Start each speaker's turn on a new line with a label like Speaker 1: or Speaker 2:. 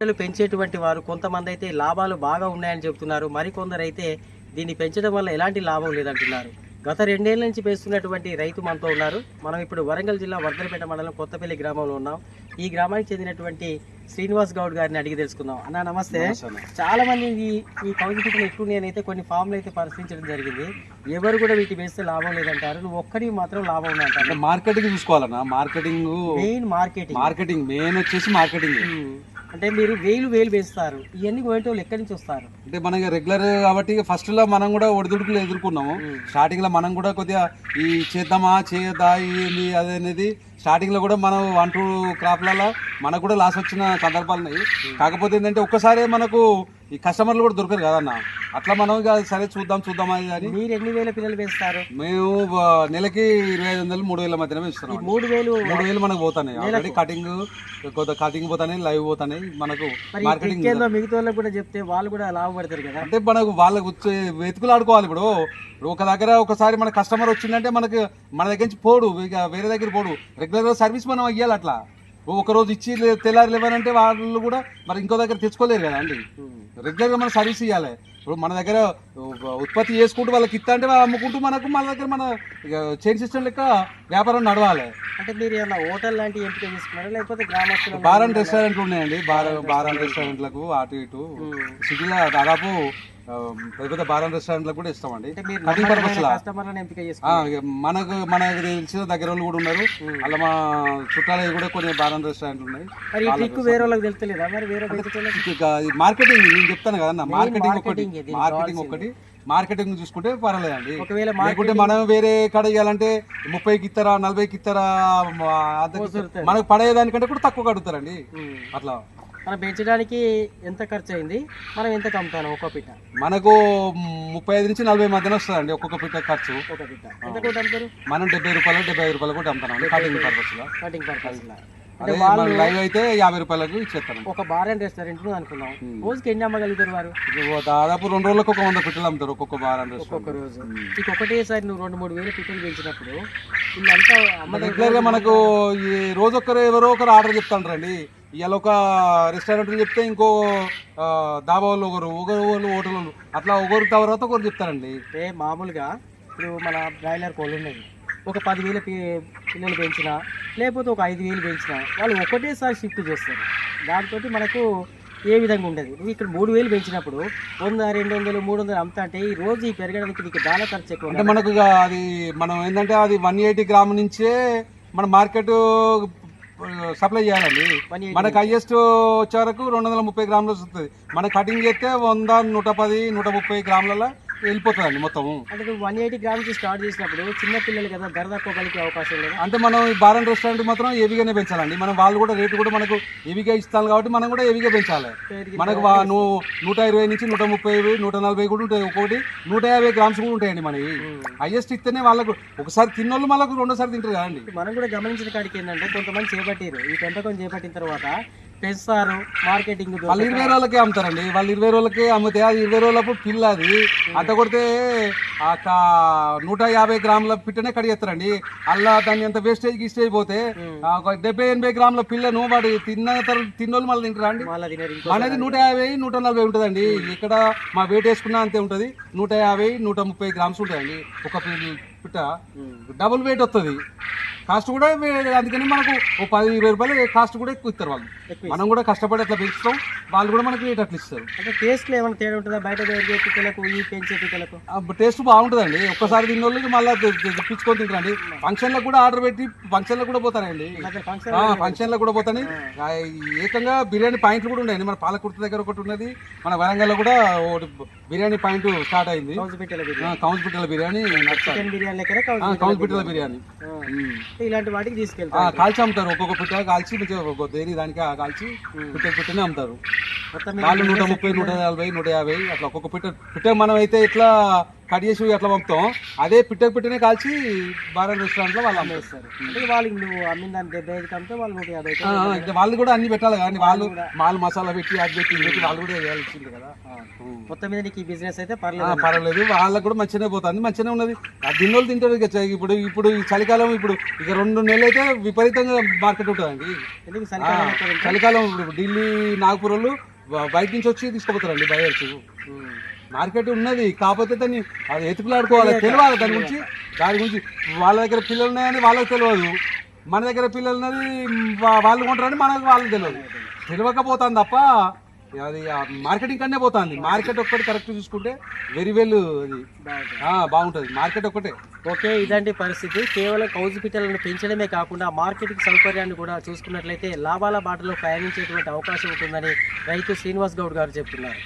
Speaker 1: పిల్లలు పెంచేటువంటి వారు కొంతమంది అయితే లాభాలు బాగా ఉన్నాయని చెప్తున్నారు మరికొందరు అయితే దీన్ని పెంచడం వల్ల ఎలాంటి లాభం లేదంటున్నారు. గత రెండేళ్ళ నుంచి పెంచుతున్నటువంటి రైతు మనతో ఉన్నారు. మనం ఇప్పుడు వరంగల్ జిల్లా వర్ధనపేట మండలం కొత్తపల్లి గ్రామంలో ఉన్నాం. ఈ గ్రామానికి చెందినటువంటి శ్రీనివాస్ గౌడ్ గారిని అడిగి తెలుసుకుందాం. అన్న నమస్తే. చాలా మంది ఈ ఈ పిక్కలు ఎక్కువ నేనైతే కొన్ని ఫామ్లు అయితే పరిశీలించడం జరిగింది. ఎవరు కూడా వీటి వేస్తే లాభం లేదంటారు. నువ్వు ఒక్కడికి మాత్రం లాభం
Speaker 2: అంటే
Speaker 1: ఉందంటారు
Speaker 2: marketing చూసుకోవాలన్నా marketing
Speaker 1: main marketing
Speaker 2: marketing main వచ్చేసి మార్కెటింగ్.
Speaker 1: ఉమ్. అంటే మీరు వేలు వేలు వేస్తారు. ఇవన్నీ కొనేటోళ్ళు ఎక్కడి నుంచి వస్తారు?
Speaker 2: అంటే మనకి రెగ్యులర్ కాబట్టి ఫస్ట్లో మనం కూడా ఒడిదుడుకులు ఎదుర్కొన్నాము. స్టార్టింగ్లో మనం కూడా కొద్దిగా ఈ చేద్దామా చేయద్దా ఏంది అది అనేది స్టార్టింగ్లో కూడా మనం వన్ టూ క్రాప్లలో మనకు కూడా లాస్ వచ్చిన సందర్భాలు ఉన్నాయి. కాకపోతే ఏంటంటే ఒక్కసారి మనకు ఈ కస్టమర్లు కూడా దొరకరు కదన్న? అట్లా మనం ఇక సరే చూద్దాం చూద్దాం అది అని
Speaker 1: మీరు ఎన్ని వేల పిల్లలు వేస్తారు
Speaker 2: మేము నెలకి ఇరవై ఐదు వందలు మూడు వేల మధ్యన
Speaker 1: ఈ
Speaker 2: ఇస్తున్నాం
Speaker 1: మూడు వేలు
Speaker 2: మూడు వేలు మనకు పోతాయి ఆల్రెడీ కటింగ్ కొంత కటింగ్ పోతాయి లైవ్ పోతాయి మనకు
Speaker 1: మరి
Speaker 2: మార్కెటింగ్
Speaker 1: ఎక్కేందో మిగతా వాళ్ళకి కూడా చెప్తే వాళ్ళు కూడా లాభపడతారు కదా.
Speaker 2: అంటే మనకు వాళ్ళకు వచ్చే వెతుకులు ఆడుకోవాలి ఇప్పుడు. ఇప్పుడు ఒక దగ్గర ఒకసారి మన కస్టమర్ వచ్చిందంటే మనకు మన దగ్గర నుంచి పోడు ఇక వేరే దగ్గర పోడు. రెగ్యులర్ సర్వీస్ మనం ఇవ్వాలి అట్లా. ఒక రోజు ఇచ్చి తెల్లారి లేవనంటే వాళ్ళు కూడా మరి ఇంకో దగ్గర తెచ్చుకోలేరు కదా అండి. రెగ్యులర్గా మనం సర్వీస్ ఇవ్వాలి ఇప్పుడు మన దగ్గర ఉత్పత్తి చేసుకుంటూ వాళ్ళకి ఇస్తా అంటే వాళ్ళు అమ్ముకుంటూ మనకు మన దగ్గర మన చైన్ సిస్టమ్ లెక్క వ్యాపారం నడవాలి.
Speaker 1: అంటే మీరు ఏమన్నా హోటల్ లాంటి ఎంపిక చేసుకున్నారా? లేకపోతే గ్రామస్తులు
Speaker 2: బార్ అండ్ రెస్టారెంట్లు ఉన్నాయండి. బార్ బార్ అండ్ రెస్టారెంట్లకు అటు ఇటు. సిటీలో దాదాపు పెద్ద పెద్ద బార్ రెస్టారెంట్లకు కూడా ఇస్తామండి. కటింగ్ పర్పస్ మనకు మనకు తెలిసిన దగ్గర వాళ్ళు కూడా ఉన్నారు. అలా మా చుట్టాలు కూడా కొన్ని బార్ అండ్ రెస్టారెంట్లు ఉన్నాయి. మార్కెటింగ్ నేను చెప్తాను కదన్న. మార్కెటింగ్ ఒకటి
Speaker 1: మార్కెటింగ్
Speaker 2: ఒకటి మార్కెటింగ్ చూసుకుంటే పర్వాలేదండి. లేకుంటే మనం వేరే కాడ ఇవ్వాలంటే ముప్పైకి ఇస్తారా నలభైకి ఇస్తారా. మనకు పడేదానికంటే కూడా తక్కువ కడుగుతారండి.
Speaker 1: ఉమ్.
Speaker 2: అట్లా.
Speaker 1: మనం పెంచడానికి ఎంత ఖర్చు అయింది మనం ఎంత కమ్ముతాను ఒక్క పిట్ట?
Speaker 2: మనకు ముప్పై ఐదు నుంచి నలభై మధ్యన వస్తుందండి ఒక్కొక్క పిట్ట ఖర్చు.
Speaker 1: ఒక పిట్ట. ఎంత కూడా అమ్ముతారు?
Speaker 2: మనం డెబ్బై రూపాయలు డెబ్బై ఐదు రూపాయలు కూడా అమ్ముతాం కటింగ్ పర్పస్లో.
Speaker 1: కటింగ్ పర్పస్
Speaker 2: అదే మన లైవ్ అయితే యాభై రూపాయలకు ఇచ్చేస్తాను
Speaker 1: ఒక బార్ అండ్ రెస్టారెంట్ అనుకున్నాం రోజుకి ఎన్ని అమ్మగలుగుతారు వారు?
Speaker 2: దాదాపు రెండు రోజులకు ఒక వంద పిట్టలు అమ్ముతారు ఒక్కొక్క బార్ అండ్
Speaker 1: ఒక్కొక్క రోజు. నీకు ఒకటేసారి నువ్వు రెండు మూడు వేలు పిట్టలు పెంచినప్పుడు వీళ్ళంతా అమ్మడం
Speaker 2: రెగ్యులర్గా మనకు ఈ రోజు ఒకరు ఎవరో ఒకరు ఆర్డర్ చెప్తాంటారండి ఇవాళ ఒక రెస్టారెంట్ చెప్తే ఇంకో దాబా వాళ్ళు ఒకరు ఒకరు వాళ్ళు హోటల్ వాళ్ళు. అట్లా ఒకరు తర్వాత ఒకరు చెప్తారండి.
Speaker 1: అంటే మామూలుగా ఇప్పుడు మన బ్రాయిలర్ కోళ్ళు ఉన్నాయి. ఒక పదివేల పిల్లలు పెంచినా లేకపోతే ఒక ఐదు వేలు పెంచినా వాళ్ళు ఒకటేసారి షిఫ్ట్ చేస్తారు. దాంతో మనకు ఏ విధంగా ఉండదు? నువ్వు ఇక్కడ మూడు వేలు పెంచినప్పుడు వంద రెండు వందలు మూడు వందలు అమ్ముతా అంటే ఈ రోజు ఈ పెరగడానికి నీకు దాన ఖర్చు ఎక్కువ
Speaker 2: అంటే మనకు అది మనం ఏంటంటే అది వన్ ఎయిటీ గ్రామ్ నుంచే మన మార్కెట్ సప్లై చేయాలండి. మనకు హైయెస్ట్ వచ్చే వరకు రెండు వందల ముప్పై గ్రాములు వస్తుంది. మన కటింగ్ చేస్తే వంద నూట పది నూట ముప్పై గ్రాములలో వెళ్ళిపోతుందండి మొత్తం.
Speaker 1: అంటే వన్ ఎయిటీ గ్రామ్స్ స్టార్ట్ చేసినప్పుడు చిన్న పిల్లలు కదా ధర తక్కువ పలికే అవకాశం లేదా?
Speaker 2: అంటే మనం ఈ రెస్టారెంట్ మాత్రం హెవీగానే పెంచాలండి. మనం వాళ్ళు కూడా రేటు కూడా మనకు హెవీగా ఇస్తాను కాబట్టి మనం కూడా హెవీగా పెంచాలి. మనకు నూట ఇరవై నుంచి నూట ముప్పై నూట నలభై కూడా ఉంటాయి. ఒక్కొక్కటి నూట యాభై గ్రామ్స్ కూడా ఉంటాయండి
Speaker 1: ఉమ్.
Speaker 2: హైయెస్ట్ ఇస్తేనే వాళ్ళకు ఒకసారి తిన్నోళ్ళు మళ్ళీ రెండోసారి తింటారు కదండి.
Speaker 1: మనం కూడా గమనించిన కాడికి ఏంటంటే కొంతమంది చేపట్టారు ఈ పెంపకం చేపట్టిన తర్వాత పెంచుతారు మార్కెటింగ్
Speaker 2: వాళ్ళు ఇరవై రోజులకే అమ్ముతారండి. వాళ్ళు ఇరవై రోజులకే అమ్మితే అది ఇరవై రోజులప్పుడు పిల్ల అది. అంత కొడితే ఆ నూట యాభై గ్రాముల పిట్టనే కడిగేస్తారండి అలా దాన్ని ఎంత వేస్టేజ్ గిస్టేజ్ పోతే ఒక డెబ్బై ఎనభై గ్రాముల పిల్లను వాడు తిన్న తర్వాత తిన్నోళ్ళు మళ్ళీ తింటారా అండి? అనేది నూట యాభై నూట నలభై ఉంటుందండి. ఇక్కడ మా వెయిట్ వేసుకున్నా అంతే ఉంటుంది. నూట యాభై నూట ముప్పై గ్రామ్స్ ఉంటాయండి. ఒక పిల్ల- పిట్ట. డబుల్ వెయిట్ వస్తుంది కాస్ట్ కూడా అందుకని మనకు ఓ పది ఇరవై రూపాయలు కాస్ట్ కూడా ఎక్కువ ఇస్తారు వాళ్ళు. మనం కూడా కష్టపడి అట్లా పెంచుతాం. వాళ్ళు కూడా మనకి రేట్ అట్లా ఇస్తారు.
Speaker 1: అంటే టేస్ట్లో ఏమైనా తేడా ఉంటుందా? బయట పిక్కలకు ఈ పెంచే పిక్కలకు
Speaker 2: టేస్ట్ బాగుంటుందండి. ఒక్కసారి తిన్న వాళ్ళకి మళ్ళీ తెప్పించుకొని తింటారండి. ఫంక్షన్లకు కూడా ఆర్డర్ పెట్టి ఫంక్షన్లకు కూడా పోతారండి.
Speaker 1: అదే ఫంక్షన్
Speaker 2: ఆ, ఫంక్షన్లకు కూడా పోతాయి ఆ, ఏకంగా బిర్యానీ పాయింట్లు కూడా ఉన్నాయండి. మన పాలకుర్తి దగ్గర ఒకటి ఉన్నది. మన వరంగల్లో కూడా ఒకటి బిర్యానీ పాయింట్ స్టార్ట్ అయింది.
Speaker 1: కౌజు పిట్టల బిర్యానీ
Speaker 2: కౌన్స్ పిట్టల బిర్యానీ. కౌన్స్ పిట్టల బిర్యానీ.
Speaker 1: ఇలాంటి వాటికి తీసుకెళ్తారు
Speaker 2: కాల్చి అమ్ముతారు. ఒక్కొక్క పిట్ట కాల్చి దేని దానికి కాల్చి పిట్ట పిట్టనే అమ్ముతారు. వాళ్ళు నూట ముప్పై నూట నలభై నూట యాభై అట్లా ఒక్కొక్క పిట్ట పిట్ట మనం అయితే ఇట్లా కట్ చేసి అట్లా పంపుతాం. అదే పిట్ట పిట్టనే కాల్చి బారా రెస్టారెంట్లో వాళ్ళు అమ్మేస్తారు.
Speaker 1: అంటే వాళ్ళకి నువ్వు అమ్మిన దాన్ని డెబ్బై ఐదు కంటే వాళ్ళు నూట యాభై
Speaker 2: ఇంకా వాళ్ళు కూడా అన్ని పెట్టాలి కానీ వాళ్ళు మాలు మసాలా పెట్టి అది పెట్టి వాళ్ళు కూడా వేయాల్సింది కదా.
Speaker 1: మొత్తం మీద నీకు ఈ బిజినెస్ అయితే పర్లేదు.
Speaker 2: పర్వాలేదు. వాళ్ళకి కూడా మంచిగానే పోతుంది. మంచిగానే ఉన్నది. ఆ దిన్నోళ్ళు తింటారు ఇక ఇప్పుడు ఇప్పుడు ఈ చలికాలం ఇప్పుడు ఇక రెండు నెలలు అయితే విపరీతంగా మార్కెట్ ఉంటుందండి.
Speaker 1: చలికాలం
Speaker 2: ఇప్పుడు ఢిల్లీ నాగపూర్ వాళ్ళు బయట నుంచి వచ్చి తీసుకుపోతారండి బయర్స్. మార్కెట్ ఉన్నది. కాకపోతే దాన్ని అది ఎతుకులాడుకోవాలి తెలియాలి దాని గురించి. దాని గురించి వాళ్ళ దగ్గర పిల్లలు ఉన్నాయని వాళ్ళకి తెలియదు. మన దగ్గర పిల్లలు ఉన్నది వాళ్ళు కొంటారని మనకు వాళ్ళకి తెలియదు. తెలియకపోతాను తప్ప అది మార్కెటింగ్ కన్నా పోతుంది. మార్కెట్ ఒక్కటి కరెక్ట్ చూసుకుంటే వెరీ వెల్ అది.
Speaker 1: బాగుంటుంది.
Speaker 2: ఆ, బాగుంటుంది. మార్కెట్ ఒక్కటే.
Speaker 1: ఓకే ఇదంటి పరిస్థితి. కేవలం కౌజు పిట్టలను పెంచడమే కాకుండా మార్కెటింగ్ సౌకర్యాన్ని కూడా చూసుకున్నట్లయితే లాభాల బాటలో ప్రయాణించేటువంటి అవకాశం ఉంటుందని రైతు శ్రీనివాస్ గౌడ్ గారు చెప్తున్నారు.